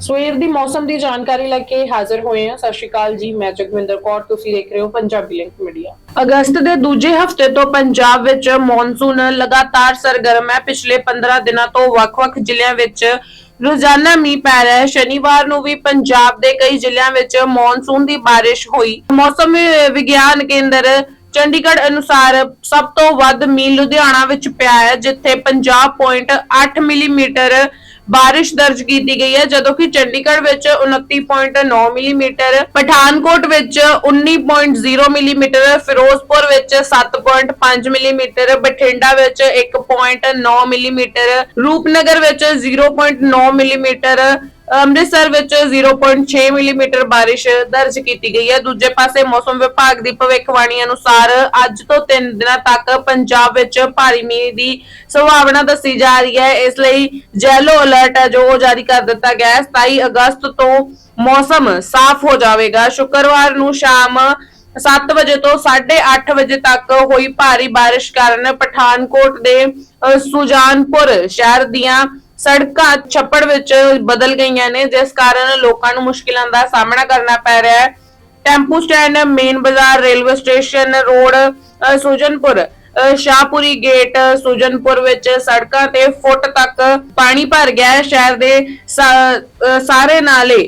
ਸਵੇਰ ਦੀ ਮੌਸਮ ਦੀ ਜਾਣਕਾਰੀ ਲੈ ਕੇ ਹਾਜ਼ਰ ਹੋਏ ਹਾਂ। ਸਤਿ ਸ਼੍ਰੀ ਅਕਾਲ ਜੀ, ਮੈਂ ਜਗਵਿੰਦਰ ਕੌਰ, ਤੁਸੀਂ ਦੇਖ ਰਹੇ ਹੋ ਪੰਜਾਬੀ ਲਿੰਕ ਮੀਡੀਆ। ਅਗਸਤ ਦੇ ਦੂਜੇ ਹਫ਼ਤੇ ਤੋਂ ਪੰਜਾਬ ਵਿੱਚ ਮੌਨਸੂਨ ਲਗਾਤਾਰ ਸਰਗਰਮ ਹੈ। ਪਿਛਲੇ 15 ਦਿਨਾਂ ਤੋਂ ਵੱਖ-ਵੱਖ ਜ਼ਿਲ੍ਹਿਆਂ ਵਿੱਚ ਰੋਜ਼ਾਨਾ ਮੀਂਹ ਪੈ ਰਿਹਾ ਹੈ। ਸ਼ਨੀਵਾਰ ਨੂੰ ਵੀ ਪੰਜਾਬ ਦੇ ਕਈ ਜ਼ਿਲ੍ਹਿਆਂ ਵਿੱਚ ਮੌਨਸੂਨ ਦੀ ਬਾਰਿਸ਼ ਹੋਈ। ਮੌਸਮ ਵਿਗਿਆਨ ਕੇਂਦਰ ਚੰਡੀਗੜ੍ਹ ਅਨੁਸਾਰ ਸਭ ਤੋਂ ਵੱਧ ਮੀਂਹ ਲੁਧਿਆਣਾ ਵਿੱਚ ਪਿਆ ਹੈ, ਜਿੱਥੇ 50.8 ਮਿਲੀਮੀਟਰ ਬਾਰਿਸ਼ ਦਰਜ ਕੀਤੀ ਗਈ ਹੈ, ਜਦੋਂ ਕਿ ਚੰਡੀਗੜ੍ਹ ਵਿੱਚ 29.9 ਮਿਲੀਮੀਟਰ, ਪਠਾਨਕੋਟ ਵਿੱਚ 19.0 ਮਿਲੀਮੀਟਰ, ਫਿਰੋਜ਼ਪੁਰ ਵਿੱਚ 7.5 ਮਿਲੀਮੀਟਰ, ਬਠਿੰਡਾ ਵਿੱਚ 1.9 ਮਿਲੀਮੀਟਰ, ਰੂਪਨਗਰ ਵਿੱਚ 0.9 ਮਿਲੀਮੀਟਰ ਅੰਮ੍ਰਿਤਸਰ ਵਿੱਚ 0.6 ਮਿਲੀਮੀਟਰ ਬਾਰਿਸ਼ ਦਰਜ ਕੀਤੀ ਗਈ ਹੈ। ਦੂਜੇ ਪਾਸੇ ਮੌਸਮ ਵਿਭਾਗ ਦੀ ਭਵਿੱਖਬਾਣੀ ਅਨੁਸਾਰ ਅੱਜ ਤੋਂ 3 ਦਿਨਾਂ ਤੱਕ ਪੰਜਾਬ ਵਿੱਚ ਭਾਰੀ ਮੀਂਹ ਦੀ ਸੰਭਾਵਨਾ ਦੱਸੀ ਜਾ ਰਹੀ ਹੈ। ਇਸ ਲਈ ਜੈਲੋ ਅਲਰਟ ਹੈ ਜੋ ਉਹ ਜਾਰੀ ਕਰ ਦਿੱਤਾ ਗਿਆ ਹੈ। 27 ਅਗਸਤ ਤੋਂ ਮੌਸਮ ਸਾਫ਼ ਹੋ ਜਾਵੇਗਾ। ਸ਼ੁੱਕਰਵਾਰ ਨੂੰ ਸ਼ਾਮ 7 ਵਜੇ ਤੋਂ 8:30 ਵਜੇ ਤੱਕ ਹੋਈ ਭਾਰੀ ਬਾਰਿਸ਼ ਕਾਰਨ ਪਠਾਨਕੋਟ ਦੇ ਸੁਜਾਨਪੁਰ ਸ਼ਹਿਰ ਦੀਆਂ ਸੜਕਾਂ ਛੱਪੜ ਵਿੱਚ ਬਦਲ ਗਈਆਂ ਨੇ ਜਿਸ ਕਾਰਨ ਲੋਕਾਂ ਨੂੰ ਮੁਸ਼ਕਿਲਾਂ ਦਾ ਸਾਹਮਣਾ ਕਰਨਾ ਪੈ ਰਿਹਾ ਹੈ। ਟੈਂਪੂ ਸਟੈਂਡ ਮੇਨ ਬਾਜ਼ਾਰ ਰੇਲਵੇ ਸਟੇਸ਼ਨ ਰੋਡ ਅ, ਸੁਜਨਪੁਰ ਸ਼ਾਹਪੁਰੀ ਗੇਟ ਸੁਜਨਪੁਰ ਵਿੱਚ ਸੜਕਾਂ ਤੇ ਫੁੱਟ ਤੱਕ ਪਾਣੀ ਭਰ ਗਿਆ ਹੈ। ਸ਼ਹਿਰ ਦੇ ਸਾਰੇ ਨਾਲੇ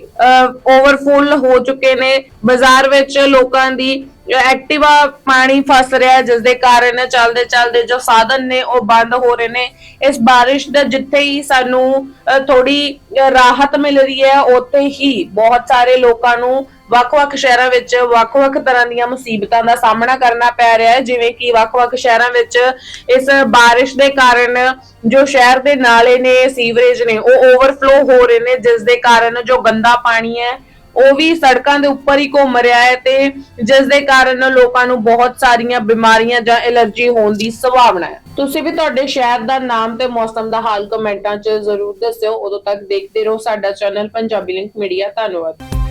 ਓਵਰਫੁੱਲ ਹੋ ਚੁੱਕੇ ਨੇ। ਬਾਜ਼ਾਰ ਵਿੱਚ ਲੋਕਾਂ ਦੀ ਐਕਟਿਵਾ ਪਾਣੀ ਫਸ ਰਿਹਾ ਜਿਸ ਦੇ ਕਾਰਨ ਚੱਲਦੇ ਚੱਲਦੇ ਜੋ ਸਾਧਨ ਨੇ ਉਹ ਬੰਦ ਹੋ ਰਹੇ ਨੇ। ਇਸ ਬਾਰਿਸ਼ ਦਾ ਜਿੱਥੇ ਹੀ ਸਾਨੂੰ ਥੋੜੀ ਰਾਹਤ ਮਿਲ ਰਹੀ ਹੈ, ਉੱਥੇ ਹੀ ਬਹੁਤ ਸਾਰੇ ਲੋਕਾਂ ਨੂੰ ਵੱਖ-ਵੱਖ ਸ਼ਹਿਰਾਂ ਵਿੱਚ ਵੱਖ-ਵੱਖ ਤਰ੍ਹਾਂ ਦੀਆਂ ਮੁਸੀਬਤਾਂ ਦਾ ਸਾਹਮਣਾ ਕਰਨਾ ਪੈ ਰਿਹਾ ਹੈ। ਜਿਵੇਂ ਕਿ ਵੱਖ-ਵੱਖ ਸ਼ਹਿਰਾਂ ਵਿੱਚ ਇਸ ਬਾਰਿਸ਼ ਦੇ ਕਾਰਨ ਜੋ ਸ਼ਹਿਰ ਦੇ ਨਾਲੇ ਨੇ, ਸੀਵਰੇਜ ਨੇ, ਉਹ ਓਵਰਫਲੋ ਹੋ ਰਹੇ ਨੇ ਜਿਸ ਦੇ ਕਾਰਨ ਜੋ ਗੰਦਾ ਪਾਣੀ ਹੈ ਉਹ ਵੀ ਸੜਕਾਂ ਦੇ ਉੱਪਰ ਹੀ ਘੁੰਮ ਰਿਹਾ ਹੈ ਤੇ ਜਿਸ ਦੇ ਕਾਰਨ ਲੋਕਾਂ ਨੂੰ ਬਹੁਤ ਸਾਰੀਆਂ ਬਿਮਾਰੀਆਂ ਜਾਂ ਐਲਰਜੀ ਹੋਣ ਦੀ ਸੰਭਾਵਨਾ ਹੈ। ਤੁਸੀਂ ਵੀ ਤੁਹਾਡੇ ਸ਼ਹਿਰ ਦਾ ਨਾਮ ਤੇ ਮੌਸਮ ਦਾ ਹਾਲ ਕਮੈਂਟਾਂ 'ਚ ਜ਼ਰੂਰ ਦੱਸਿਓ। ਉਦੋਂ ਤੱਕ ਦੇਖਦੇ ਰਹੋ ਸਾਡਾ ਚੈਨਲ ਪੰਜਾਬੀ ਲਿੰਕ ਮੀਡੀਆ। ਧੰਨਵਾਦ।